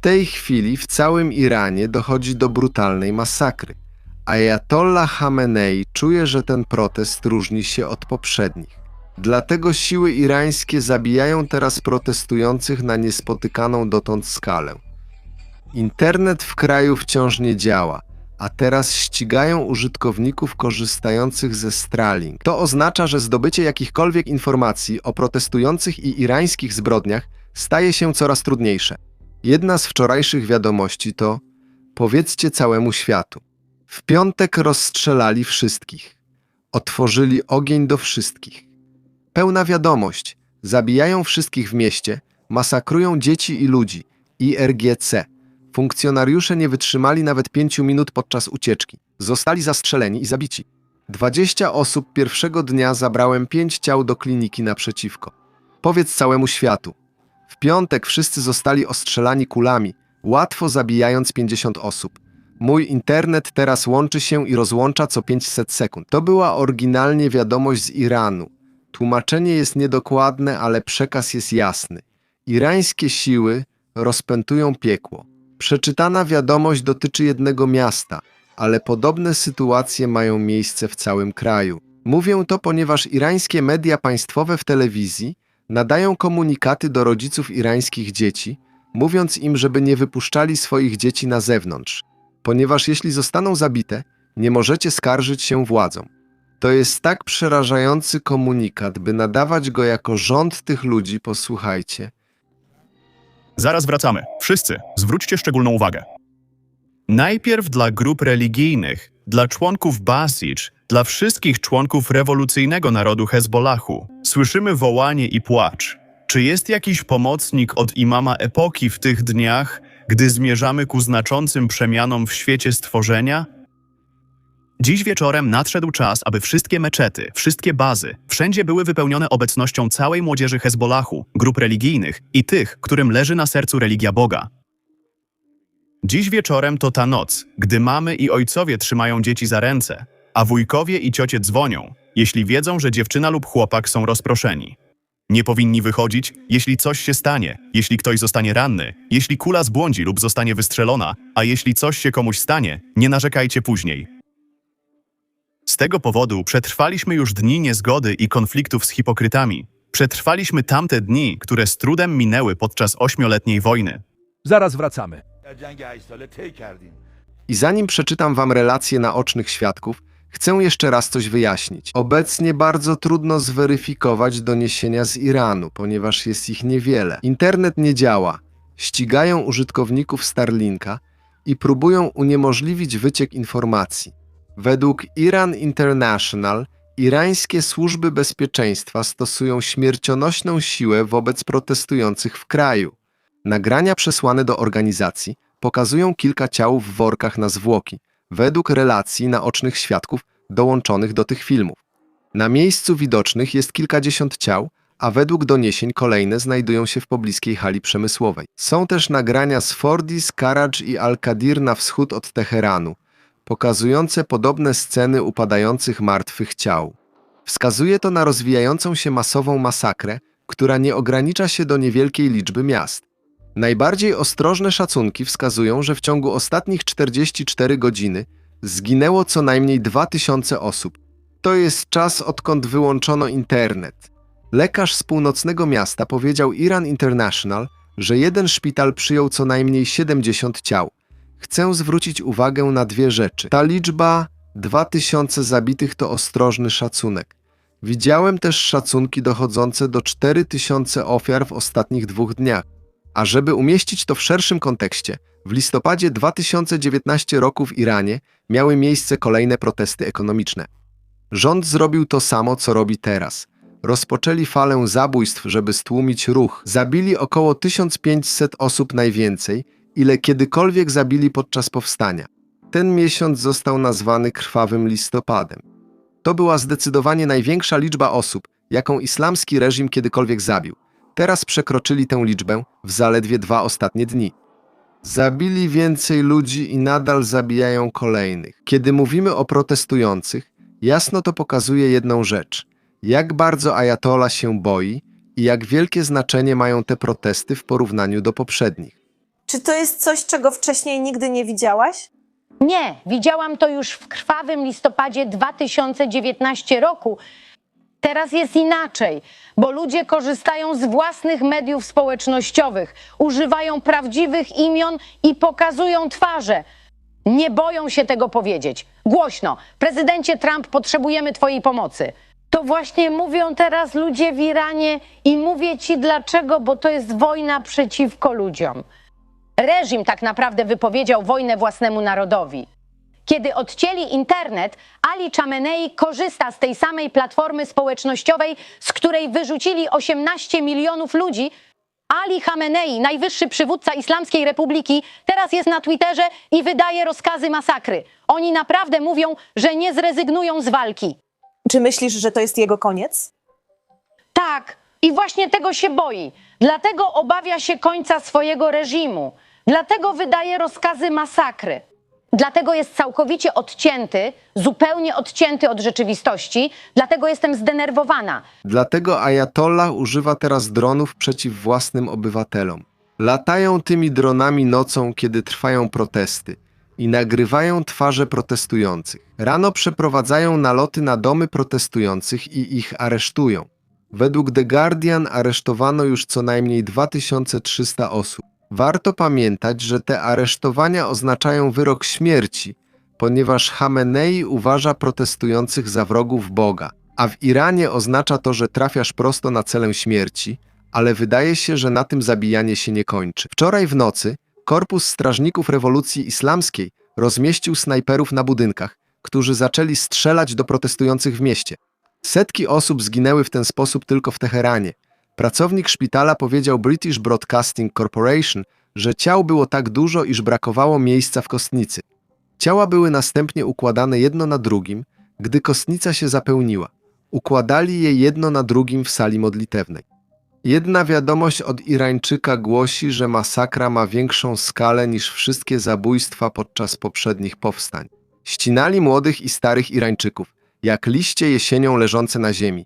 tej chwili w całym Iranie dochodzi do brutalnej masakry. Ayatollah Khamenei czuje, że ten protest różni się od poprzednich. Dlatego siły irańskie zabijają teraz protestujących na niespotykaną dotąd skalę. Internet w kraju wciąż nie działa, a teraz ścigają użytkowników korzystających ze Starlink. To oznacza, że zdobycie jakichkolwiek informacji o protestujących i irańskich zbrodniach staje się coraz trudniejsze. Jedna z wczorajszych wiadomości to powiedzcie całemu światu. W piątek rozstrzelali wszystkich. Otworzyli ogień do wszystkich. Pełna wiadomość. Zabijają wszystkich w mieście, masakrują dzieci i ludzi. IRGC. Funkcjonariusze nie wytrzymali nawet pięciu minut podczas ucieczki. Zostali zastrzeleni i zabici. 20 osób pierwszego dnia zabrałem pięć ciał do kliniki naprzeciwko. Powiedz całemu światu. W piątek wszyscy zostali ostrzelani kulami, łatwo zabijając 50 osób. Mój internet teraz łączy się i rozłącza co 500 sekund. To była oryginalnie wiadomość z Iranu. Tłumaczenie jest niedokładne, ale przekaz jest jasny. Irańskie siły rozpętują piekło. Przeczytana wiadomość dotyczy jednego miasta, ale podobne sytuacje mają miejsce w całym kraju. Mówię to, ponieważ irańskie media państwowe w telewizji nadają komunikaty do rodziców irańskich dzieci, mówiąc im, żeby nie wypuszczali swoich dzieci na zewnątrz, ponieważ jeśli zostaną zabite, nie możecie skarżyć się władzom. To jest tak przerażający komunikat, by nadawać go jako rząd tych ludzi, posłuchajcie. Zaraz wracamy. Wszyscy, zwróćcie szczególną uwagę. Najpierw dla grup religijnych, dla członków Basicz, dla wszystkich członków rewolucyjnego narodu Hezbollahu. Słyszymy wołanie i płacz. Czy jest jakiś pomocnik od imama epoki w tych dniach, gdy zmierzamy ku znaczącym przemianom w świecie stworzenia? Dziś wieczorem nadszedł czas, aby wszystkie meczety, wszystkie bazy, wszędzie były wypełnione obecnością całej młodzieży Hezbollahu, grup religijnych i tych, którym leży na sercu religia Boga. Dziś wieczorem to ta noc, gdy mamy i ojcowie trzymają dzieci za ręce, a wujkowie i ciocie dzwonią, jeśli wiedzą, że dziewczyna lub chłopak są rozproszeni. Nie powinni wychodzić, jeśli coś się stanie, jeśli ktoś zostanie ranny, jeśli kula zbłądzi lub zostanie wystrzelona, a jeśli coś się komuś stanie, nie narzekajcie później. Z tego powodu przetrwaliśmy już dni niezgody i konfliktów z hipokrytami. Przetrwaliśmy tamte dni, które z trudem minęły podczas ośmioletniej wojny. Zaraz wracamy. I zanim przeczytam wam relacje naocznych świadków, chcę jeszcze raz coś wyjaśnić. Obecnie bardzo trudno zweryfikować doniesienia z Iranu, ponieważ jest ich niewiele. Internet nie działa. Ścigają użytkowników Starlinka i próbują uniemożliwić wyciek informacji. Według Iran International irańskie służby bezpieczeństwa stosują śmiercionośną siłę wobec protestujących w kraju. Nagrania przesłane do organizacji pokazują kilka ciał w workach na zwłoki, według relacji naocznych świadków dołączonych do tych filmów. Na miejscu widocznych jest kilkadziesiąt ciał, a według doniesień kolejne znajdują się w pobliskiej hali przemysłowej. Są też nagrania z Fordis, Karaj i Al-Kadir na wschód od Teheranu, pokazujące podobne sceny upadających martwych ciał. Wskazuje to na rozwijającą się masową masakrę, która nie ogranicza się do niewielkiej liczby miast. Najbardziej ostrożne szacunki wskazują, że w ciągu ostatnich 44 godziny zginęło co najmniej 2000 osób. To jest czas, odkąd wyłączono internet. Lekarz z północnego miasta powiedział Iran International, że jeden szpital przyjął co najmniej 70 ciał. Chcę zwrócić uwagę na dwie rzeczy. Ta liczba 2000 zabitych to ostrożny szacunek. Widziałem też szacunki dochodzące do 4000 ofiar w ostatnich dwóch dniach. A żeby umieścić to w szerszym kontekście, w listopadzie 2019 roku w Iranie miały miejsce kolejne protesty ekonomiczne. Rząd zrobił to samo, co robi teraz. Rozpoczęli falę zabójstw, żeby stłumić ruch. Zabili około 1500 osób najwięcej, ile kiedykolwiek zabili podczas powstania. Ten miesiąc został nazwany krwawym listopadem. To była zdecydowanie największa liczba osób, jaką islamski reżim kiedykolwiek zabił. Teraz przekroczyli tę liczbę w zaledwie dwa ostatnie dni. Zabili więcej ludzi i nadal zabijają kolejnych. Kiedy mówimy o protestujących, jasno to pokazuje jedną rzecz: jak bardzo Ayatollah się boi i jak wielkie znaczenie mają te protesty w porównaniu do poprzednich. Czy to jest coś, czego wcześniej nigdy nie widziałaś? Nie, widziałam to już w krwawym listopadzie 2019 roku. Teraz jest inaczej, bo ludzie korzystają z własnych mediów społecznościowych, używają prawdziwych imion i pokazują twarze. Nie boją się tego powiedzieć. Głośno. Prezydencie Trump, potrzebujemy Twojej pomocy. To właśnie mówią teraz ludzie w Iranie i mówię Ci dlaczego, bo to jest wojna przeciwko ludziom. Reżim tak naprawdę wypowiedział wojnę własnemu narodowi. Kiedy odcięli internet, Ali Chamenei korzysta z tej samej platformy społecznościowej, z której wyrzucili 18 milionów ludzi. Ali Khamenei, najwyższy przywódca Islamskiej Republiki, teraz jest na Twitterze i wydaje rozkazy masakry. Oni naprawdę mówią, że nie zrezygnują z walki. Czy myślisz, że to jest jego koniec? Tak, i właśnie tego się boi. Dlatego obawia się końca swojego reżimu. Dlatego wydaje rozkazy masakry. Dlatego jest całkowicie odcięty, zupełnie odcięty od rzeczywistości. Dlatego jestem zdenerwowana. Dlatego Ayatollah używa teraz dronów przeciw własnym obywatelom. Latają tymi dronami nocą, kiedy trwają protesty i nagrywają twarze protestujących. Rano przeprowadzają naloty na domy protestujących i ich aresztują. Według The Guardian aresztowano już co najmniej 2300 osób. Warto pamiętać, że te aresztowania oznaczają wyrok śmierci, ponieważ Hamenei uważa protestujących za wrogów Boga, a w Iranie oznacza to, że trafiasz prosto na celę śmierci, ale wydaje się, że na tym zabijanie się nie kończy. Wczoraj w nocy Korpus Strażników Rewolucji Islamskiej rozmieścił snajperów na budynkach, którzy zaczęli strzelać do protestujących w mieście. Setki osób zginęły w ten sposób tylko w Teheranie. Pracownik szpitala powiedział British Broadcasting Corporation, że ciał było tak dużo, iż brakowało miejsca w kostnicy. Ciała były następnie układane jedno na drugim, gdy kostnica się zapełniła. Układali je jedno na drugim w sali modlitewnej. Jedna wiadomość od Irańczyka głosi, że masakra ma większą skalę niż wszystkie zabójstwa podczas poprzednich powstań. Ścinali młodych i starych Irańczyków, jak liście jesienią leżące na ziemi.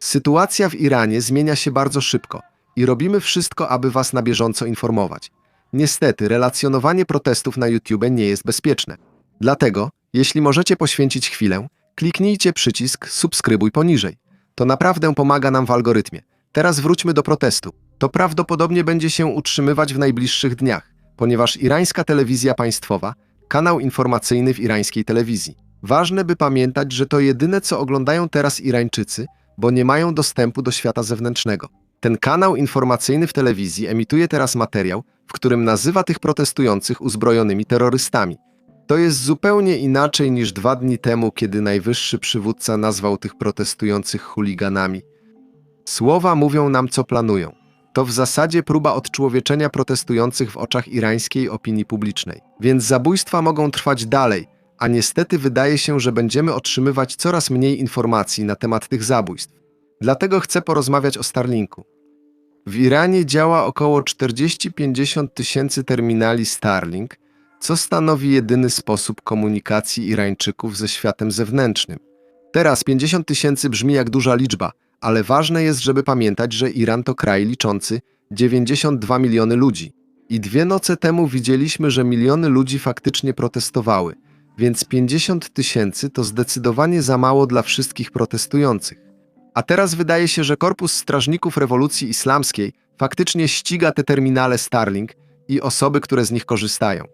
Sytuacja w Iranie zmienia się bardzo szybko i robimy wszystko, aby was na bieżąco informować. Niestety, relacjonowanie protestów na YouTube nie jest bezpieczne. Dlatego, jeśli możecie poświęcić chwilę, kliknijcie przycisk subskrybuj poniżej. To naprawdę pomaga nam w algorytmie. Teraz wróćmy do protestu. To prawdopodobnie będzie się utrzymywać w najbliższych dniach, ponieważ irańska telewizja państwowa, kanał informacyjny w irańskiej telewizji. Ważne, by pamiętać, że to jedyne, co oglądają teraz Irańczycy, bo nie mają dostępu do świata zewnętrznego. Ten kanał informacyjny w telewizji emituje teraz materiał, w którym nazywa tych protestujących uzbrojonymi terrorystami. To jest zupełnie inaczej niż dwa dni temu, kiedy najwyższy przywódca nazwał tych protestujących chuliganami. Słowa mówią nam, co planują. To w zasadzie próba odczłowieczenia protestujących w oczach irańskiej opinii publicznej. Więc zabójstwa mogą trwać dalej, a niestety wydaje się, że będziemy otrzymywać coraz mniej informacji na temat tych zabójstw. Dlatego chcę porozmawiać o Starlinku. W Iranie działa około 40-50 tysięcy terminali Starlink, co stanowi jedyny sposób komunikacji Irańczyków ze światem zewnętrznym. Teraz 50 tysięcy brzmi jak duża liczba, ale ważne jest, żeby pamiętać, że Iran to kraj liczący 92 miliony ludzi. I dwie noce temu widzieliśmy, że miliony ludzi faktycznie protestowały, więc 50 tysięcy to zdecydowanie za mało dla wszystkich protestujących. A teraz wydaje się, że Korpus Strażników Rewolucji Islamskiej faktycznie ściga te terminale Starlink i osoby, które z nich korzystają.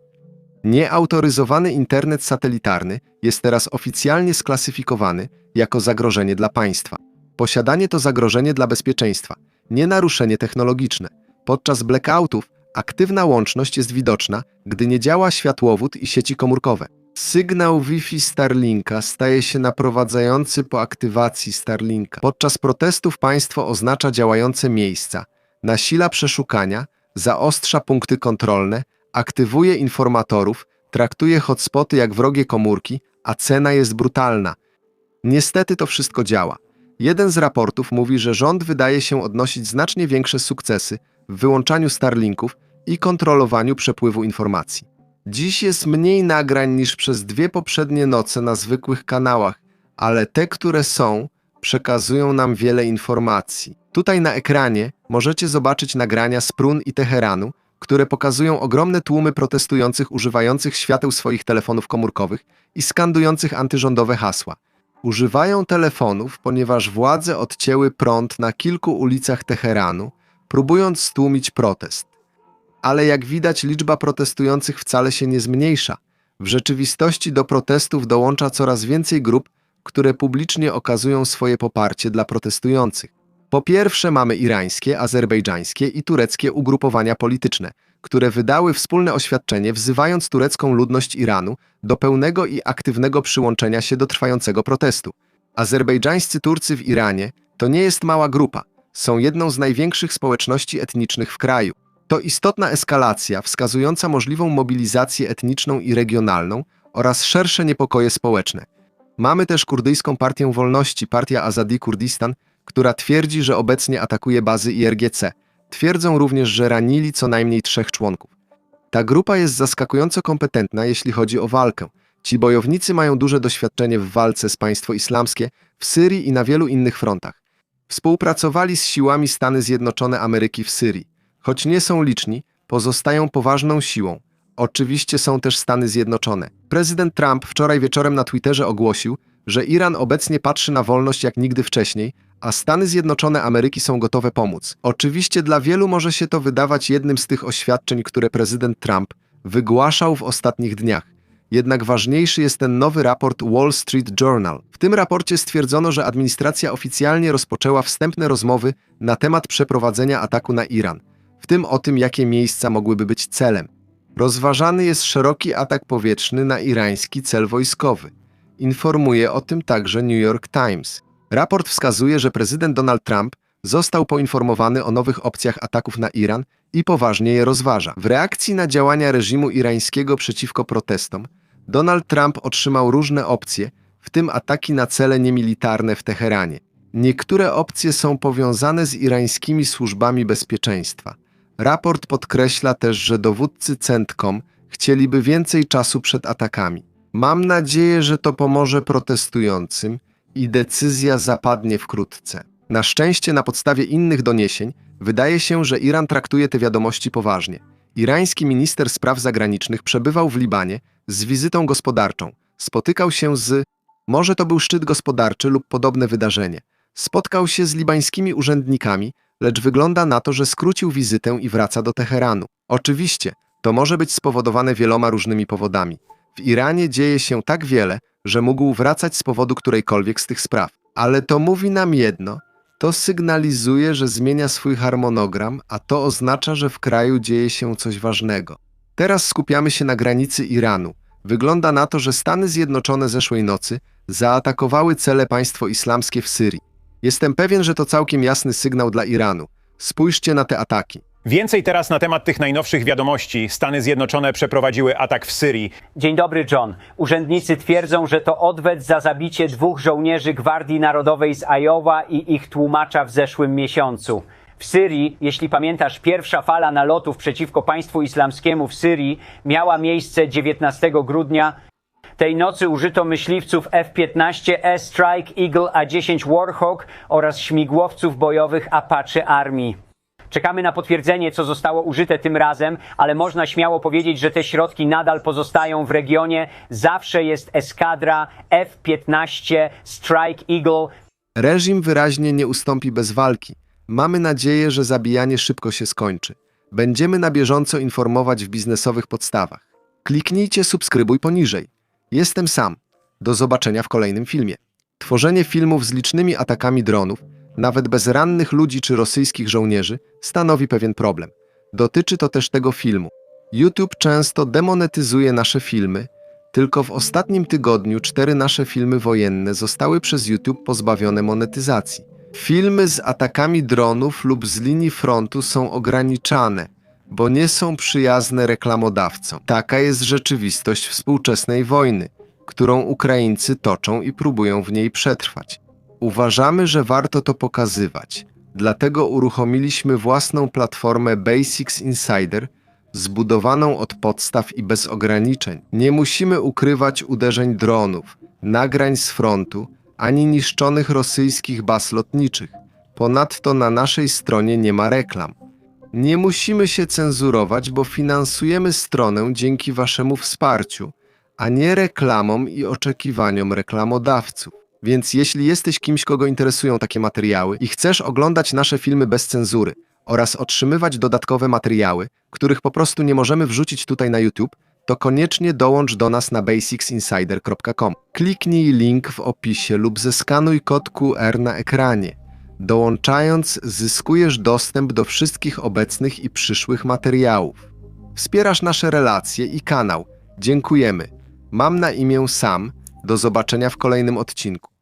Nieautoryzowany internet satelitarny jest teraz oficjalnie sklasyfikowany jako zagrożenie dla państwa. Posiadanie to zagrożenie dla bezpieczeństwa, nie naruszenie technologiczne. Podczas blackoutów aktywna łączność jest widoczna, gdy nie działa światłowód i sieci komórkowe. Sygnał Wi-Fi Starlinka staje się naprowadzający po aktywacji Starlinka. Podczas protestów państwo oznacza działające miejsca, nasila przeszukania, zaostrza punkty kontrolne, aktywuje informatorów, traktuje hotspoty jak wrogie komórki, a cena jest brutalna. Niestety to wszystko działa. Jeden z raportów mówi, że rząd wydaje się odnosić znacznie większe sukcesy w wyłączaniu Starlinków i kontrolowaniu przepływu informacji. Dziś jest mniej nagrań niż przez dwie poprzednie noce na zwykłych kanałach, ale te, które są, przekazują nam wiele informacji. Tutaj na ekranie możecie zobaczyć nagrania z Prun i Teheranu, które pokazują ogromne tłumy protestujących używających świateł swoich telefonów komórkowych i skandujących antyrządowe hasła. Używają telefonów, ponieważ władze odcięły prąd na kilku ulicach Teheranu, próbując stłumić protest. Ale jak widać, liczba protestujących wcale się nie zmniejsza. W rzeczywistości do protestów dołącza coraz więcej grup, które publicznie okazują swoje poparcie dla protestujących. Po pierwsze mamy irańskie, azerbejdżańskie i tureckie ugrupowania polityczne, które wydały wspólne oświadczenie wzywając turecką ludność Iranu do pełnego i aktywnego przyłączenia się do trwającego protestu. Azerbejdżańscy Turcy w Iranie to nie jest mała grupa, są jedną z największych społeczności etnicznych w kraju. To istotna eskalacja wskazująca możliwą mobilizację etniczną i regionalną oraz szersze niepokoje społeczne. Mamy też kurdyjską partię wolności, partia Azadi Kurdistan, która twierdzi, że obecnie atakuje bazy IRGC. Twierdzą również, że ranili co najmniej trzech członków. Ta grupa jest zaskakująco kompetentna, jeśli chodzi o walkę. Ci bojownicy mają duże doświadczenie w walce z państwo islamskie w Syrii i na wielu innych frontach. Współpracowali z siłami Stany Zjednoczone Ameryki w Syrii. Choć nie są liczni, pozostają poważną siłą. Oczywiście są też Stany Zjednoczone. Prezydent Trump wczoraj wieczorem na Twitterze ogłosił, że Iran obecnie patrzy na wolność jak nigdy wcześniej, a Stany Zjednoczone Ameryki są gotowe pomóc. Oczywiście dla wielu może się to wydawać jednym z tych oświadczeń, które prezydent Trump wygłaszał w ostatnich dniach. Jednak ważniejszy jest ten nowy raport Wall Street Journal. W tym raporcie stwierdzono, że administracja oficjalnie rozpoczęła wstępne rozmowy na temat przeprowadzenia ataku na Iran, w tym o tym, jakie miejsca mogłyby być celem. Rozważany jest szeroki atak powietrzny na irański cel wojskowy. Informuje o tym także New York Times. Raport wskazuje, że prezydent Donald Trump został poinformowany o nowych opcjach ataków na Iran i poważnie je rozważa. W reakcji na działania reżimu irańskiego przeciwko protestom, Donald Trump otrzymał różne opcje, w tym ataki na cele niemilitarne w Teheranie. Niektóre opcje są powiązane z irańskimi służbami bezpieczeństwa. Raport podkreśla też, że dowódcy CENTCOM chcieliby więcej czasu przed atakami. Mam nadzieję, że to pomoże protestującym i decyzja zapadnie wkrótce. Na szczęście, na podstawie innych doniesień, wydaje się, że Iran traktuje te wiadomości poważnie. Irański minister spraw zagranicznych przebywał w Libanie z wizytą gospodarczą. Spotykał się z. Może to był szczyt gospodarczy lub podobne wydarzenie. Spotkał się z libańskimi urzędnikami, lecz wygląda na to, że skrócił wizytę i wraca do Teheranu. Oczywiście, to może być spowodowane wieloma różnymi powodami. W Iranie dzieje się tak wiele, że mógł wracać z powodu którejkolwiek z tych spraw. Ale to mówi nam jedno: to sygnalizuje, że zmienia swój harmonogram, a to oznacza, że w kraju dzieje się coś ważnego. Teraz skupiamy się na granicy Iranu. Wygląda na to, że Stany Zjednoczone zeszłej nocy zaatakowały cele państwo islamskie w Syrii. Jestem pewien, że to całkiem jasny sygnał dla Iranu. Spójrzcie na te ataki. Więcej teraz na temat tych najnowszych wiadomości. Stany Zjednoczone przeprowadziły atak w Syrii. Dzień dobry, John. Urzędnicy twierdzą, że to odwet za zabicie dwóch żołnierzy Gwardii Narodowej z Iowa i ich tłumacza w zeszłym miesiącu. W Syrii, jeśli pamiętasz, pierwsza fala nalotów przeciwko państwu islamskiemu w Syrii miała miejsce 19 grudnia. Tej nocy użyto myśliwców F-15 E-Strike Eagle A-10 Warhawk oraz śmigłowców bojowych Apache Army. Czekamy na potwierdzenie, co zostało użyte tym razem, ale można śmiało powiedzieć, że te środki nadal pozostają w regionie. Zawsze jest eskadra F-15 Strike Eagle. Reżim wyraźnie nie ustąpi bez walki. Mamy nadzieję, że zabijanie szybko się skończy. Będziemy na bieżąco informować w biznesowych podstawach. Kliknijcie subskrybuj poniżej. Jestem sam. Do zobaczenia w kolejnym filmie. Tworzenie filmów z licznymi atakami dronów, nawet bez rannych ludzi czy rosyjskich żołnierzy, stanowi pewien problem. Dotyczy to też tego filmu. YouTube często demonetyzuje nasze filmy. Tylko w ostatnim tygodniu cztery nasze filmy wojenne zostały przez YouTube pozbawione monetyzacji. Filmy z atakami dronów lub z linii frontu są ograniczane, bo nie są przyjazne reklamodawcom. Taka jest rzeczywistość współczesnej wojny, którą Ukraińcy toczą i próbują w niej przetrwać. Uważamy, że warto to pokazywać. Dlatego uruchomiliśmy własną platformę Basics Insider, zbudowaną od podstaw i bez ograniczeń. Nie musimy ukrywać uderzeń dronów, nagrań z frontu, ani niszczonych rosyjskich baz lotniczych. Ponadto na naszej stronie nie ma reklam. Nie musimy się cenzurować, bo finansujemy stronę dzięki waszemu wsparciu, a nie reklamom i oczekiwaniom reklamodawców. Więc jeśli jesteś kimś, kogo interesują takie materiały i chcesz oglądać nasze filmy bez cenzury oraz otrzymywać dodatkowe materiały, których po prostu nie możemy wrzucić tutaj na YouTube, to koniecznie dołącz do nas na basicsinsider.com. Kliknij link w opisie lub zeskanuj kod QR na ekranie. Dołączając, zyskujesz dostęp do wszystkich obecnych i przyszłych materiałów. Wspierasz nasze relacje i kanał. Dziękujemy. Mam na imię Sam. Do zobaczenia w kolejnym odcinku.